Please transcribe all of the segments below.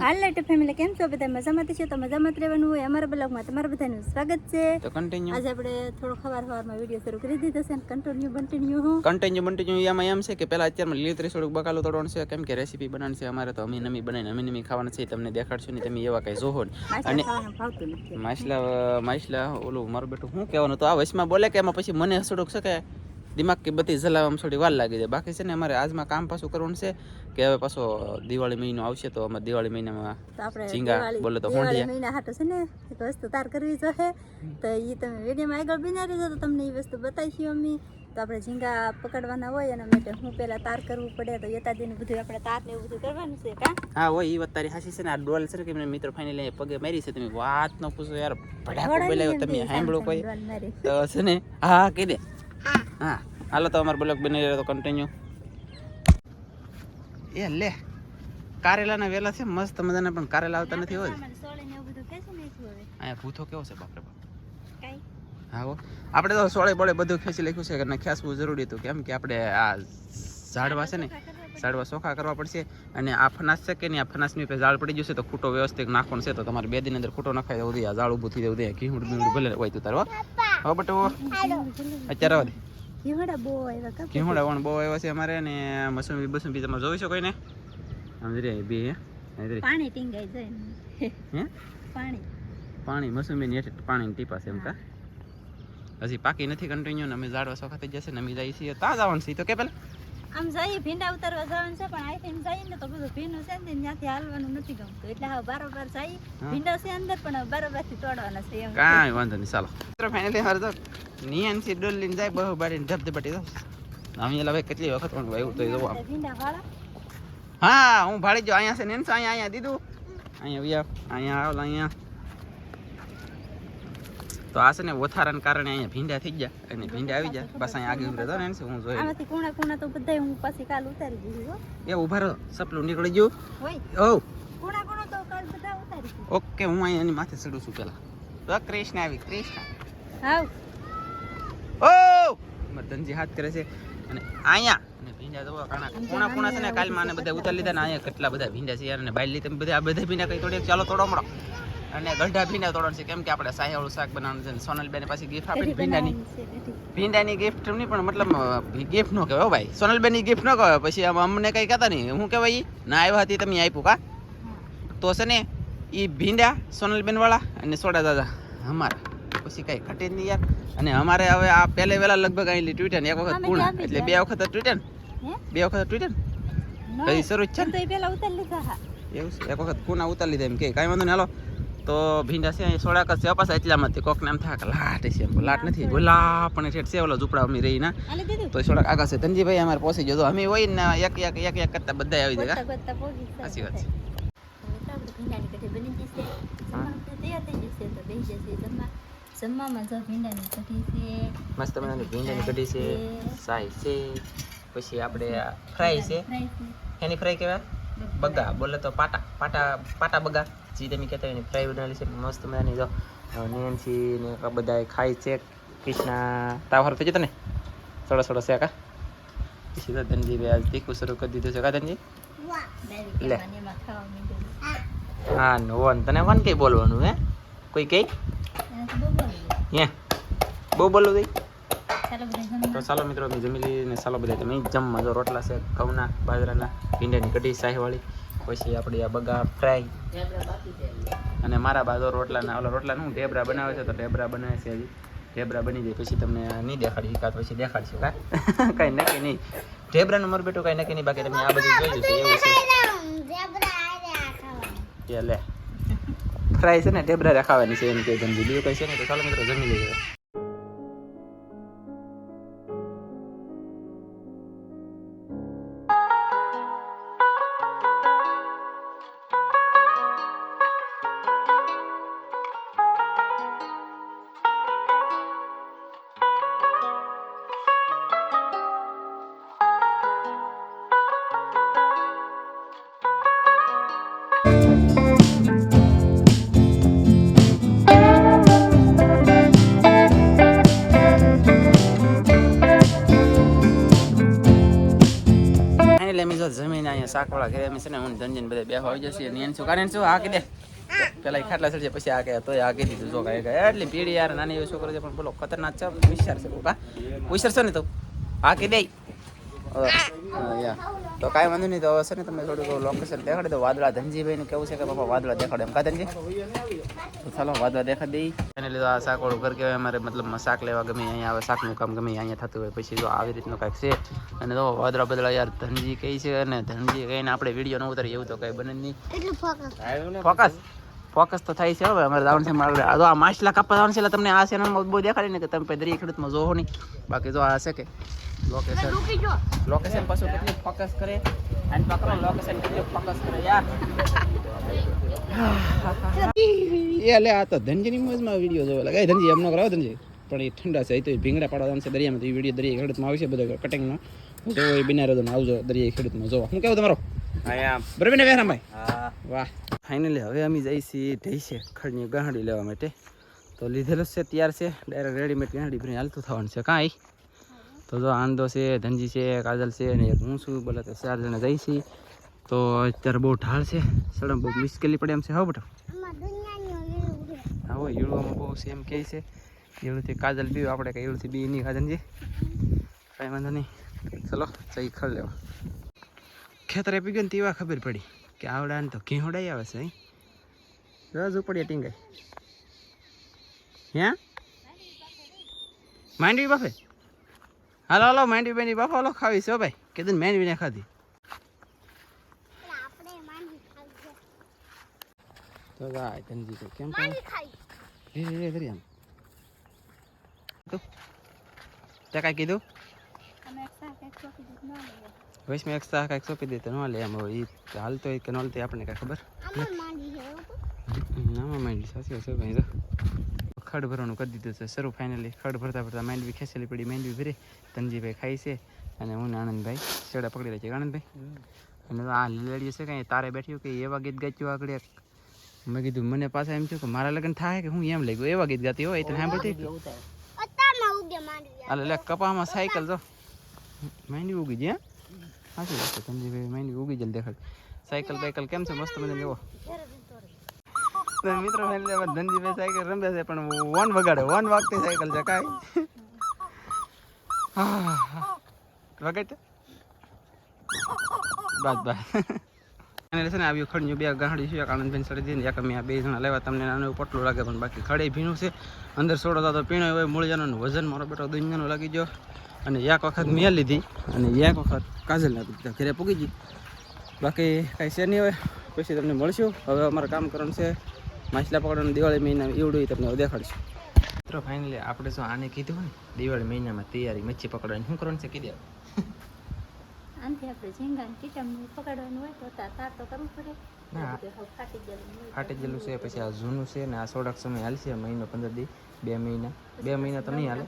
હાલ light family કેમ છો બધા મજામાં છો? તો મજામાં રહેવાનું હોય. અમારા બ્લોગમાં તમારું બધાનું સ્વાગત છે. તો કન્ટિન્યુ આજે આપણે થોડો ખવાર ખવારમાં વીડિયો શરૂ કરી દીધો છે કન્ટિન્યુ કન્ટિન્યુ કન્ટિન્યુ કન્ટિન્યુ એમાં એમ છે કે પહેલા અત્યારમાં લીલી થોડુંક બકાલો તોડવાનું છે. કેમ કે રેસીપી બનાવવાની છે અમારે તો અમી નમી બનાવીને અમી નમી ખાવાનું છે. તમને દેખાડશું નહીં તમે એવા કઈ જોહો ને અને માછલા માછલા ઓલું મારું બેટું શું કહેવાનું તો આ વચમાં બોલે કે એમાં પછી મને થોડુંક છે કે દિમાગ કે બધી જલાવવામાં થોડી વાર લાગી જાય. બાકી છે ને અમારે આજમાં કામ પાછું કરવાનું છે કે હવે પાછો દિવાળી મહિનો આવશે તો અમે દિવાળી મહિનામાં ઝીંગા, બોલે તો હોંડિયા. મહિના હાટો છે ને એક વસ્તુ તાર કરવી જોઈએ તો એ તમે વિડીયોમાં આગળ બિનારી તો તમને એ વસ્તુ બતાવીશું અમે. તો આપણે ઝીંગા પકડવાના હોય અને માટે હું પહેલા તાર કરવું પડે તો યતાદીનું બધું આપણે તાર ને એવું બધું કરવાનું છે કા? હા હોય એ વાત તારી હાસી છે ને. આ ડોલ છે ને કે મને મિત્રો ફાઇનલી પગે મારી છે. તમે વાત ન પૂછો યાર. ભડાકો બોલાયો તમે સાંભળો કોઈ. તો છે ને હા કહી દે. હા. હાલો તો અમારો બ્લોગ બની રહ્યો તો કન્ટિન્યુ એ લે કારેલાના વેલા છે મસ્ત મજાના પણ કારેલા આવતા નથી હોય. અહીંયા ભૂથો કેવો છે બાપરે બાપ. હા હો. આપણે તો સોળે બોળે બધું ખેંચી લખ્યું છે કે ખેંચવું જરૂરી હતું કેમ કે આપણે આ ઝાડવા છે ને ઝાડવા સોખા કરવા પડશે અને આ ફનાસ છે કે નહીં આ ફનાસની ઉપર ઝાડ પડી જશે તો ખૂટો વ્યવસ્થિત નાખવાનો છે તો તમારે બે દિન અંદર ખૂટો નખાઈ દઉં આ ઝાડ ઊભું થઈ જવું દે ઘીહુડ બીહુડ ભલે હોય તો તારો હવે બટો. અત્યારે ઘીવડા બહુ આવ્યા કા ઘીહુડા વણ બહુ આવ્યા છે અમારે ને મસુંબી બસુમી તમે જોઈ શકો ને આમ જરી બે હે. પાણી ટીંગાઈ જાય હે? પાણી. પાણી મસુંબી હેઠે પાણી ટીપા છે એમ કા? હજી પાકી નથી કન્ટિન્યુ ને અમે ઝાડવા ચોખા થઈ જશે ને અમે જઈએ છીએ. તાજા જવાનું છે તો કે પેલા? આમ જઈએ ભીંડા ઉતારવા જવાનું છે પણ આઈથી જઈએ ને તો બધું ભીનું છે ને ત્યાંથી હાલવાનું નથી ગમતું. એટલે હવે બારોબાર જઈએ. ભીંડા છે અંદર પણ બારોબારથી તોડવાના છે એમ. કાંઈ વાંધો નહીં ચાલો. મિત્રો ફાઇનલી મારે તો નિયનથી ડોલ લઈને જાય બહુ બારીને ધબધબાટી દો અમે એલા ભાઈ કેટલી વખત પણ એવું તો જોવા ભીંડા વાળા હા હું ભાડી જો અહીંયા છે ને અહીંયા અહીંયા દીધું. અહીંયા વ્યા અહીંયા આવેલા અહીંયા. તો આ છે ને ઓથારાને કારણે અહીંયા ભીંડા થઈ ગયા અને ભીંડા આવી ગયા. બસ અહીંયા આગળ ઉભરે તો ને હું જોઈ આમાંથી કોણા કોણા તો બધા હું પછી કાલ ઉતારી દીધી હો. એ ઊભા રહો સપલું નીકળી ગયું. હોય. ઓ કોણા કુણા તો કાલ બધા ઉતારી ઓકે હું અહીં એની માથે ચડું છું પેલા તો કૃષ્ણ આવી કૃષ્ણ હાવ. ઓ મદનજી હાથ કરે છે. અને અહીંયા અને ભીંડા તો કાણા કોણા છે ને કાલમાં બધા ઉતારી લીધા ને અહીંયા કેટલા બધા ભીંડા છે યાર ને બાઈ લીધા બધા આ બધા ભીંડા કઈ તોડે ચાલો તોડો મળો અને ગઢા ભીંડા તોડવાનું છે. કેમ કે આપણે સાયાવાળું શાક બનાવવાનું છે સોનલબેન પાસે ગિફ્ટ આપી ભીંડાની. ભીંડાની ગિફ્ટ નહીં પણ મતલબ ગિફ્ટ નો કહેવાય ભાઈ. સોનલબેનની ગિફ્ટ ન કહેવાય. પછી અમને કઈ કહેતા નહીં. હું કહેવાય ના આવ્યા હતી તમે આપ્યું કા? તો છે ને એ ભીંડા સોનલબેન વાળા અને સોડા દાદા અમારા. પછી કઈ ઘટે જ નહીં યાર. અને અમારે હવે આ પહેલે વહેલા લગભગ અહીં ટ્વિટર એક વખત પૂર્ણ. એટલે બે વખત ટ્વિટર બે વખત ટ્વિટર કઈ શરૂ છે એવું એક વખત પૂના ઉતારી લીધા એમ કે. કાંઈ વાંધો નહીં હાલો. તો ભીંડા છે અહીં સોડાક જ છે પાછા એટલામાંથી કોક નામ થાય લાટ છે લાટ નથી બોલા પણ ઠેઠ છે ઓલો ઝૂપડા અમે રહી ના તો સોડાક આગળ છે. ધનજીભાઈ અમારે પહોંચી જતો અમે હોય ને એક એક એક એક કરતા બધા આવી જાય સાચી વાત છે. મસ્ત મજાની ભીંડાની કઢી છે સાઈ છે પછી આપણે ફ્રાય છે. ફ્રાય છે. એની ફ્રાય કહેવાય બગા બોલે તો પાટા પાટા પાટા બગા. જે તમે કહેતા હોય એની ફ્રાય બનાવેલી છે મસ્ત મજાની જો. નેનસી ને આ બધા ખાય છે. કૃષ્ણા તાવર થઈ જતો ને? થોડો થોડો છે કા? પછી તો ધનજી ભાઈ આજ તીખું શરૂ કરી દીધું છે કા ધનજી? લે. હા નો વન. તને વન કઈ બોલવાનું હે? કોઈ કઈ? હે? બહુ બોલવું બધા તો ચાલો મિત્રો અમે જમી લઈને ચાલો બધા તમે જમવા. જો રોટલા છે ઘઉંના બાજરાના ભીંડાની કઢી શાહીવાળી પછી આપણી આ બગા ફ્રાય. અને મારા બાજુ રોટલાના ઓલા રોટલાનું ઢેબરા બનાવે છે તો ઢેબરા બનાવે છે હજી. ઢેબરા બની જાય પછી તમને નહીં દેખાડી કાં તો પછી દેખાડશું કાં? કાંઈ નક્કી નહીં. ઢેબરાનું મારું બેટું કાંઈ નક્કી નહીં બાકી તમે આ બધું જોઈ છે એવું છે. કે લે. ફ્રાય છે ને ઢેબરા રખાવાની છે એમ કે બીજું કંઈ છે ને તો ચાલો મિત્રો જમી લઈએ. શાકવાળા ઘરે અમે છે ને હું ધનજીને બધા બે આવી જશે ને એને શું? કારણ શું? હાકી દે પેલા ખાટલા ચડશે પછી આ કે તોય આ કહી દીધું જો કાંઈ કાંઈ એટલી પીડી યાર, નાની એવો છોકરો છે, પણ બોલો ખતરનાક છે. હોશિયાર છે કોકા છે ને તો. આ દે તો કાંઈ વાંધો નહીં તો હવે છે ને તમે થોડુંક લોકેશન દેખાડી દો. વાદળા ધનજીભાઈને કેવું છે કે બાપા વાદળા દેખાડે એમ. કા ધનજી? તો ચાલો વાદળા દેખાડી દઈ. એને લીધે આ શાકવાળું ઘર કહેવાય અમારે મતલબ શાક લેવા ગમે અહીંયા આવે શાકનું કામ ગમે અહીંયા થતું હોય પછી જો આવી રીતનું કાંઈક છે. અને તો વાદળા બદલા યાર ધનજી કહી છે અને ધનજી કહીને આપણે વીડિયો ન ઉતારીએ એવું તો કંઈ બને નહીં. ફોકસ? ફોકસ તો થાય છે હવે અમારે દાવણ છે મારે આ તો આ માછલા કાપવા દાવણ છે એટલે તમને આ ચેનલમાં બહુ દેખાડી ને કે તમે દરિયા ખેડૂતમાં જોવો નહીં. બાકી જો આ હશે કે લોકેશન લોકેશન પાછું કેટલું ફોકસ કરે? અને પકડો લોકેશન કેટલું ફોકસ કરે યાર? એ લે આ તો ધનજીની મોજમાં વીડિયો જોવા લાગે. ધનજી એમનો કરાવો ધનજી? પણ એ ઠંડા છે એ તો ભીંગડા પાડવા છે દરિયામાં. તો એ વીડિયો દરિયા ખેડૂતમાં આવશે બધો કટિંગનો. જો એ બિના રહ્યો આવજો દરિયા ખેડૂતમાં જોવા. હું કેવું તમારો? બરાબર ને વેરામભાઈ? વાહ. ફાઇનલી હવે અમે જઈ છીએ છે ખડની ગાંડી લેવા માટે. તો લીધેલું છે તૈયાર છે. ડાયરેક્ટ રેડીમેડ ગાંડી ભરીને હાલતું થવાનું છે કાંઈ. તો જો આંદો છે ધનજી છે કાજલ છે અને એક હું છું. બોલે તો ચાર જણા જઈ છીએ. તો અત્યારે બહુ ઢાળ છે. સડમ બહુ મુશ્કેલી પડે એમ છે હા બટો. હા હોય ઈળવામાં બહુ છે એમ કહે છે. ઈળુથી કાજલ પીવું આપણે કંઈ ઈળુથી બી નહીં કાજલજી કાંઈ વાંધો નહીં. ચલો જઈ ખડ લેવા. ખેતરે પી ગયો ને તેવા ખબર પડી કે આવડાને તો ઘેહોડાઈ આવે છે અહીં રજ ઉપડ્યા ટીંગાઈ હે? માંડવી બાફે? હાલો હાલો માંડવી બેની બાફો હાલો ખાવી છે ભાઈ. કીધું ને માંડવીને ખાધી. તો જાય તનજી તો કેમ ખાઈ. રે રે રે આમ. તું તે કાંઈ કીધું? એક વૈષ્ણવ એક્સ્ટ્રા કાંઈક સોંપી દે તો ન લે એમ. હોય એ હાલતો હોય કે ન હાલતો આપણને કાંઈ ખબર? નામાં માંડી સાચી હશે ભાઈ. તો ખડ ભરવાનું કરી દીધું છે શરૂ ફાઇનલી ખડ ભરતા ભરતા માંડવી ખેંચેલી પડી માંડવી ભરી. તનજીભાઈ ખાઈ છે અને હું ને આનંદભાઈ છેડા પકડી રહ્યા છે આનંદભાઈ? અને તો આ લેડીએ છે કાંઈ તારે બેઠ્યું કે એવા ગીત ગાચ્યું આગળ એક? મેં કીધું મને પાછા એમ થયું કે મારા લગ્ન થાય કે હું એમ લઈ ગયો એવા ગીત ગાતી હોય તને સાંભળતી? અલે લે કપામાં સાયકલ જો. માંડવી ઉગી છે હા? સાચી વાત છે. તનજીભાઈ માંડવી ઉગી જલ દેખાડ સાયકલ બાયકલ કેમ છે? મસ્ત મજા લેવો મિત્રો ધનજીભાઈ સાયકલ રમે છે, પણ વન વગાડે. વન વાગતી સાયકલ છે, કાંઈ. વગાડે બસ બસ અને છે ને, આવ્યું ખડ્યું બે ગાંડી છે, એક આનંદભાઈ સડી ને એક અમે બે જણા લેવા. તમને નાનું પટલું લાગે, પણ બાકી ખડે ભીનું છે. અંદર સોડો તો પીણો હોય મૂળ જણાનું વજન મારો બેટો દુનિયાનું લાગી ગયો. અને એક વખત મેં લીધી અને એક વખત કાજલ નાખી દીધા ઘરે પૂગી ગઈ. બાકી કાંઈ છે નહીં હવે. પછી તમને મળશું. હવે અમારે કામ કરવાનું છે. માછલા પકડવાનું દિવાળી મહિના એવડું તમને દેખાડશું. મિત્રો ફાઇનલી આપણે જો આને કીધું ને દિવાળી મહિનામાં તૈયારી મચ્છી પકડવાની. શું કરવાનું છે કીધું આનાથી આપણે ઝીંગાને ટીટમ પકડવાનું હોય તો તાર તાર તો કરવું પડે. ના. બધું હવે ફાટી ગયેલું છે પછી આ જૂનું છે ને આ થોડાક સમય હાલશે મહિનો પંદર દી. બે મહિના. બે મહિના તો નહીં હાલે.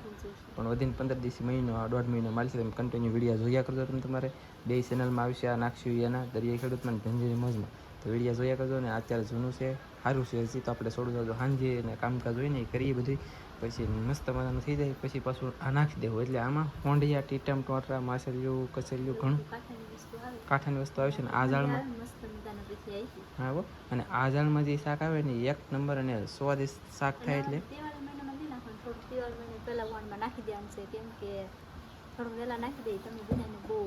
પણ વધીને પંદર દિવસ, મહિનો દોઢ મહિનો માલશે તમે કન્ટિન્યુ વીડિયો જોયા કરજો તમે તમારે. બે ચેનલમાં આવશે આ નાખશું એના, દરિયાઈ ખેડૂતમાં ધંધીની મોજમાં. તો વીડિયો જોયા કરજો ને અત્યારે જૂનું છે, સારું છે હજી. તો આપણે છોડું જાજો સાંજે અને કામકાજ હોય ને એ કરીએ બધું પછી મસ્ત મજાનું થઈ જાય. પછી પાછું આ નાખી દેવું. એટલે આમાં કોંડિયા ટીટમ, ટોટરા, માછલીઓ કચેરીયું ઘણું. કાંઠાની વસ્તુ આવે છે આવશે ને, આ આવી હા. અને આ ઝાડમાં જે શાક આવે ને, એક નંબર અને સ્વાદિષ્ટ શાક થાય એટલે. દિવાળી મહિનામાં પહેલાં મહિને વોનમાં નાખી દેવાનું છે કેમ કે થોડું વહેલા નાખી દઈએ તમને બધાને બહુ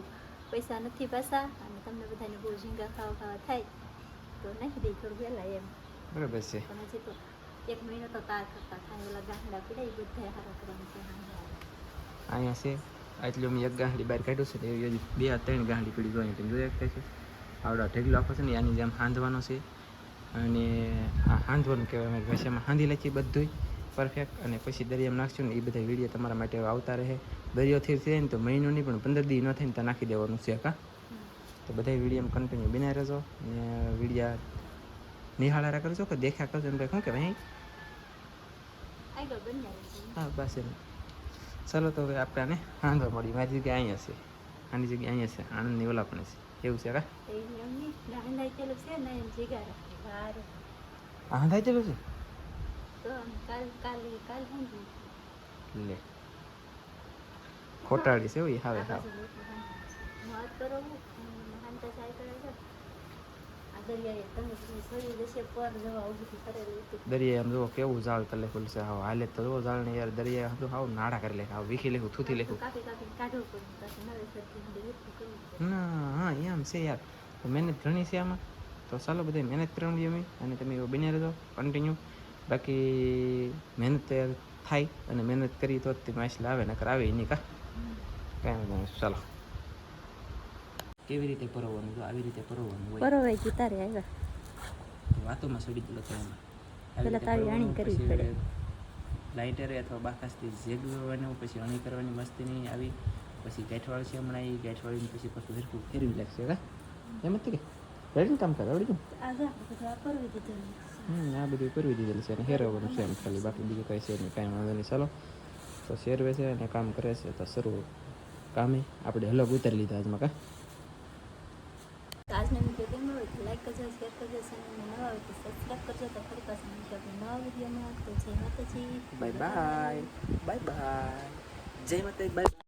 પૈસા નથી પાછા અને તમને બધાને બહુ ઝીંગા ખાવા ખાવા થાય તો નાખી દઈએ થોડું વહેલા એમ. બરાબર છે. હજી તો એક મહિનો તો તાર કરતા થાય ઓલા ગાંડા પીડા એ બધા હારા કરવાનું છે અહીંયા છે એટલે મેં એક ગાંડી બહાર કાઢ્યું છે એવી બે ત્રણ ગાંડી પડી જોઈએ તમે જોઈ શકતા છે. આવડા ઢગલો આખો છે ને આની જેમ હાંધવાનો છે. અને આ હાંધવાનું કહેવાય અમારી ભાષામાં હાંધી લખી બધુંય. પરફેક્ટ અને પછી દરિયામાં નાખશું ને એ બધા વીડિયો તમારા માટે આવતા રહે. દરિયોથી થઈ ને તો મહિનો નહીં પણ પંદર દી ન થાય ને તો નાખી દેવાનું છે કા તો બધા વિડીયોમાં કન્ટિન્યુ બિના રહેજો અને વિડીયા નિહાળા કરજો કે દેખ્યા કરજો એમ શું કે આગળ હા બસ એમ. ચાલો તો હવે આપણે આને હાંધવા મળી મારી જગ્યાએ અહીંયા છે. આની જગ્યાએ અહીંયા છે. આણંદની ઓલા પણ છે. એવું છે કા હાંધાઈ ચેલું છે? તો કાલ કાલે કાલ સમજી લે ખોટાડી છે એવું હવે વાત કરો કરે છે હતું દરિયા એમ કેવું ઝાડ તલે છે. હાવ હાલે તો જુઓ ઝાડ ને યાર દરિયા હજુ હાવ નાડા કરી લે હાવ વીખી લેખું થૂથી લેખું. ના હા એમ છે યાર. તો મહેનત ઘણી છે આમાં. તો ચાલો બધા મહેનત કરવાની અમે અને તમે બન્યા રહેજો. કન્ટિન્યુ બાકી મહેનત થાય અને મહેનત કરી તો તે માછલા આવે નકર આવે નહીં કા? કાંઈ વાંધો નહીં ચાલો. કેવી રીતે પરોવવાનું? જો આવી રીતે પરોવવાનું હોય. પરોવાય તારે આવ્યા. વાતોમાં સડી ગયેલો તો એમાં. પહેલા તો આવી કરવી પડે. લાઇટરે અથવા બાકાસથી ઝેગવાનું પછી અણી કરવાની મસ્તી નહીં આવી પછી ગેઠવાળ છે હમણાં એ ગેઠવાળીને પછી પાછું હરખું ફેરવી લાગશે કા? એમ જ તે કે? રેડીને કામ કરે આવડી ગયું? આગળ પરવી દીધેલું હમ આ બધું કરવી દીધેલ છે અને હેરવવાનું છે એમ ખાલી બાકી બીજું કાંઈ છે નહીં કાંઈ વાંધો નહીં ચાલો તો શેરવે છે અને કામ કરે છે તો શરૂ કામે આપણે હલગ ઉતારી લીધા આજમાં કા આજના વીડિયો કેમ હોય તો લાઈક કરજો શેર કરજો ચેનલને નવા હોય તો સબસ્ક્રાઈબ કરજો તો ફરી પાછા મળીશું આપણે નવા વિડીયોમાં તો જય માતાજી બાય બાય બાય બાય જય માતા બાય